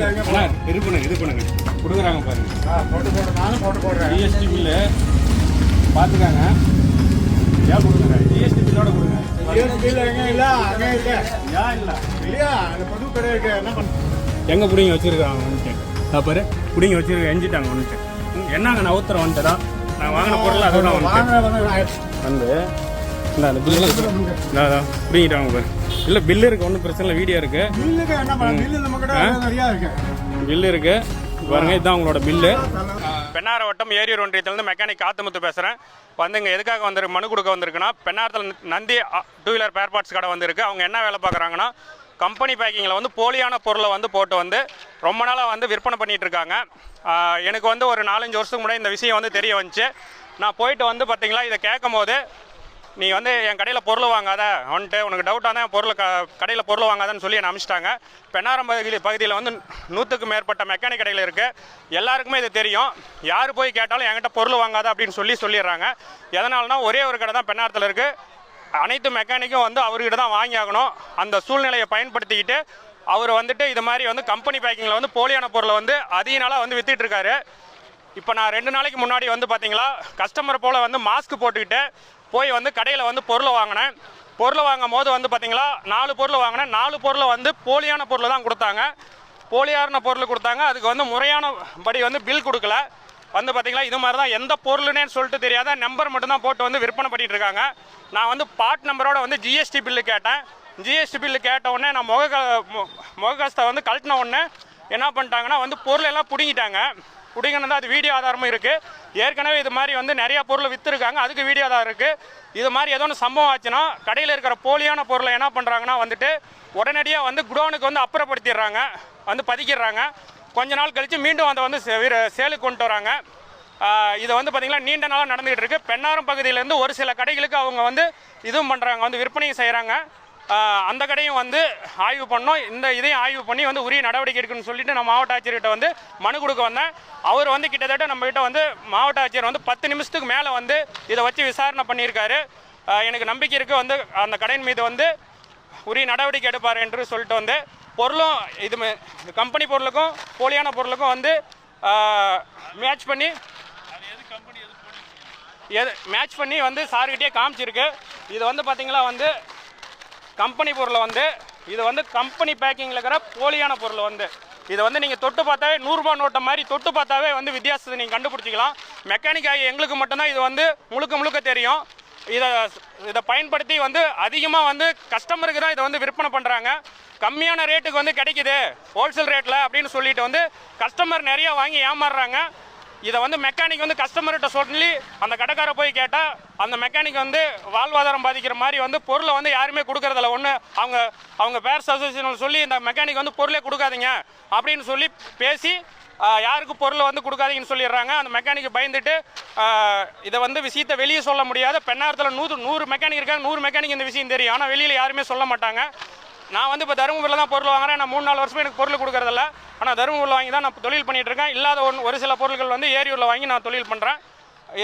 இது பண்ணுங்க இது பண்ணுங்க. கொடுக்குறாங்க பாருங்க. போட்டு ஜிஎஸ்டி பில்லு பார்த்துக்காங்க ஏன் கொடுங்க. ஜிஎஸ்டி பில்லோட கொடுங்க பில் எங்க இல்ல? அங்கே இல்ல. ஏன் இல்லை. இல்லையா? அந்த புது கடை இருக்கு என்ன எங்கே பிடிங்க வச்சிருக்காங்க வந்துட்டு. பாரு பிடிங்க வச்சிருக்க எஞ்சிட்டாங்க வந்துட்டு. என்னங்க நான் ஊத்துறேன் வந்துட்டு? தான் நான் வாங்கின பொருள் அதோட வந்து இந்த அந்த பில்லு. பிடிங்கிட்டாங்க பாரு. இல்லை பில்லு இருக்கு ஒன்றும் பிரச்சனை இல்லை வீடியோ இருக்கு. பில்லுக்கு என்ன பண்ண பில்லு நம்ம கடை நிறையா இருக்கு. பில்லு இருக்கு. பாருங்க இதுதான் உங்களோட பில்லு. பெண்ணார வட்டம் ஏரியூர் ஒன்றியத்திலேருந்து மெக்கானிக் காத்துமுத்து பேசுகிறேன் வந்து இங்கே எதுக்காக வந்து மனு கொடுக்க வந்திருக்குன்னா பெண்ணாரத்தில் Nandi two wheeler spare parts கடை வந்திருக்கு. அவங்க என்ன வேலை பார்க்குறாங்கன்னா கம்பெனி பேக்கிங்கில் வந்து போலியான பொருளை வந்து போட்டு வந்து ரொம்ப நாளாக வந்து விற்பனை பண்ணிட்டு இருக்காங்க. எனக்கு வந்து ஒரு நாலஞ்சு வருஷத்துக்கு முன்னாடி இந்த விஷயம் வந்து தெரிய வந்துச்சு. நான் போயிட்டு வந்து பார்த்தீங்களா இதை கேட்கும் போது நீ வந்து என் கடையில் பொருள் வாங்காத. வந்துட்டு உனக்கு டவுட்டாக தான் பொருள் க கடையில் பொருள் வாங்காதன்னு சொல்லி என்னை அனுப்பிச்சிட்டாங்க பெண்ணாரம் பகுதி பகுதியில் வந்து நூற்றுக்கு மேற்பட்ட மெக்கானிக் கடைகள் இருக்குது எல்லாருக்குமே இது தெரியும். யார் போய் கேட்டாலும் என்கிட்ட பொருள் வாங்காத அப்படின்னு சொல்லி சொல்லிடுறாங்க. எதனால்னா ஒரே ஒரு கடை தான் பெண்ணாரத்தில் இருக்குது அனைத்து மெக்கானிக்கும் வந்து அவர்கிட்ட தான் வாங்கி ஆகணும். அந்த சூழ்நிலையை பயன்படுத்திக்கிட்டு அவர் வந்துட்டு இது மாதிரி வந்து கம்பெனி பேக்கிங்கில் வந்து போலியான பொருளை வந்து அதிக நாளாக வந்து வித்துட்டு இருக்காரு. இப்போ நான் ரெண்டு நாளைக்கு முன்னாடி வந்து பார்த்தீங்களா கஸ்டமர் போல் வந்து மாஸ்க் போட்டுக்கிட்டு போய் வந்து கடையில் வந்து பொருளை வாங்கினேன். பொருளை வாங்கும் போது வந்து பார்த்திங்களா நாலு பொருள் வாங்கினேன். நாலு பொருளை வந்து போலியான பொருள் தான் கொடுத்தாங்க. போலியான பொருள் கொடுத்தாங்க. அதுக்கு வந்து முறையான படி வந்து பில் கொடுக்கல. வந்து பார்த்திங்களா இது மாதிரி தான் எந்த பொருளுனே சொல்லிட்டு தெரியாத நம்பர் மட்டும்தான் போட்டு வந்து விற்பனை பண்ணிகிட்டு இருக்காங்க. நான் வந்து பார்ட் நம்பரோட வந்து ஜிஎஸ்டி பில்லு கேட்டேன். ஜிஎஸ்டி பில்லு கேட்ட உடனே நான் முக முகக்கஸ்தை வந்து கழட்டின உடனே என்ன பண்ணிட்டாங்கன்னா வந்து பொருள் எல்லாம் பிடுங்கிட்டாங்க. பிடிங்கன்னு அது வீடியோ ஆதாரமும் இருக்குது ஏற்கனவே இது மாதிரி வந்து நிறைய பொருள் விற்றுருக்காங்க அதுக்கு வீடியோ ஆதாரம் இருக்குது இது மாதிரி ஏதோ ஒன்று சம்பவம் ஆச்சுன்னா கடையில் இருக்கிற போலியான பொருளை என்ன பண்ணுறாங்கன்னா வந்துட்டு உடனடியாக வந்து குடோனுக்கு வந்து அப்புறப்படுத்திடுறாங்க. வந்து பதிக்கிடுறாங்க. கொஞ்ச நாள் கழித்து மீண்டும் அதை வந்து சே- சேலுக்கு கொண்டு வராங்க. இது வந்து பார்த்திங்கன்னா நீண்ட நாளாக நடந்துகிட்டு இருக்குது பெண்ணாரம் பகுதியிலேருந்து ஒரு சில கடைகளுக்கு அவங்க வந்து இதுவும் பண்ணுறாங்க வந்து விற்பனையும் செய்கிறாங்க அந்த கடையும் வந்து ஆய்வு பண்ணோம். இந்த இதையும் ஆய்வு பண்ணி வந்து உரிய நடவடிக்கை எடுக்கணும்னு சொல்லிட்டு நான் மாவட்ட ஆட்சியர்கிட்ட வந்து மனு கொடுக்க வந்தேன். அவர் வந்து கிட்டத்தட்ட நம்மகிட்ட வந்து மாவட்ட ஆட்சியர் வந்து பத்து நிமிஷத்துக்கு மேலே வந்து இதை வச்சு விசாரணை பண்ணியிருக்காரு. எனக்கு நம்பிக்கை இருக்குது வந்து அந்த கடையின் மீது வந்து உரிய நடவடிக்கை எடுப்பார் என்று சொல்லிட்டு வந்து பொருளும் இது கம்பெனி பொருளுக்கும் போலியான பொருளுக்கும் வந்து மேட்ச் பண்ணி எது மேட்ச் பண்ணி வந்து சார்கிட்டே காமிச்சிருக்கு. இது வந்து பார்த்திங்களா வந்து கம்பெனி பொருளை வந்து இது வந்து கம்பெனி பேக்கிங்கில் இருக்கிற போலியான பொருள் வந்து. இதை வந்து நீங்கள் தொட்டு பார்த்தாவே நூறுரூபா நோட்டை மாதிரி தொட்டு பார்த்தாவே வந்து வித்தியாசத்தை நீங்கள் கண்டுபிடிச்சிக்கலாம். மெக்கானிக் ஆகி எங்களுக்கு மட்டும்தான் இது வந்து முழுக்க முழுக்க தெரியும். இதை இதை பயன்படுத்தி வந்து அதிகமாக வந்து கஸ்டமருக்கு தான் இதை வந்து விற்பனை பண்ணுறாங்க கம்மியான ரேட்டுக்கு வந்து கிடைக்குது. ஹோல்சேல் ரேட்டில் அப்படின்னு சொல்லிட்டு வந்து கஸ்டமர் நிறையா வாங்கி ஏமாறுறாங்க. இதை வந்து மெக்கானிக் வந்து கஸ்டமர்கிட்ட சொல்லி அந்த கடைக்கார போய் கேட்டால் அந்த மெக்கானிக் வந்து வாழ்வாதாரம் பாதிக்கிற மாதிரி வந்து பொருளை வந்து யாருமே கொடுக்கறதில்ல ஒன்று அவங்க அவங்க பேர்ஸ் அசோசியேஷன் சொல்லி இந்த மெக்கானிக் வந்து பொருளே கொடுக்காதீங்க அப்படின்னு சொல்லி பேசி யாருக்கு பொருளை வந்து கொடுக்காதீங்கன்னு சொல்லிடுறாங்க. அந்த மெக்கானிக்கு பயந்துட்டு இதை வந்து விஷயத்தை வெளியே சொல்ல முடியாது. பெண்ணாரத்தில் நூறு நூறு மெக்கானிக் இருக்காங்க. நூறு மெக்கானிக் இந்த விஷயம் தெரியும். ஆனால் வெளியில் யாருமே சொல்ல மாட்டாங்க. நான் வந்து இப்போ தருமபுரியில் தான் பொருள் வாங்குறேன். நான் மூணு நாலு வருஷமா எனக்கு பொருள் கொடுக்குறதில்ல ஆனால் தருமபுரியில் வாங்கி தான் நான் தொழில் பண்ணிகிட்டு இருக்கேன். இல்லாத ஒன்று ஒரு சில பொருட்கள் வந்து ஏரியூரில் வாங்கி நான் தொழில் பண்ணுறேன்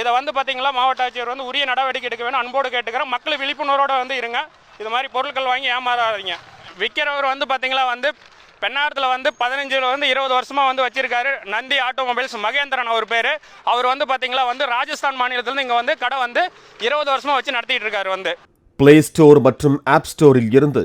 இதை வந்து பார்த்திங்களா மாவட்ட ஆட்சியர் வந்து உரிய நடவடிக்கை எடுக்க வேணும் அன்போடு கேட்டுக்கிறேன். மக்கள் விழிப்புணர்வோட வந்து இருங்க. இது மாதிரி பொருட்கள் வாங்கி ஏமாறாதீங்க. விற்கிறவர் வந்து பார்த்திங்களா வந்து பெண்ணாரத்தில் வந்து பதினஞ்சில் வந்து இருபது வருஷமாக வந்து வச்சிருக்காரு. நந்தி ஆட்டோமொபைல்ஸ் மகேந்திரன் அவர் பேர். அவர் வந்து பார்த்தீங்களா வந்து ராஜஸ்தான் மாநிலத்திலேருந்து இங்கே வந்து கடை வந்து இருபது வருஷமாக வச்சு நடத்திட்டு இருக்காரு வந்து. பிளே ஸ்டோர் மற்றும் ஆப் ஸ்டோரில் இருந்து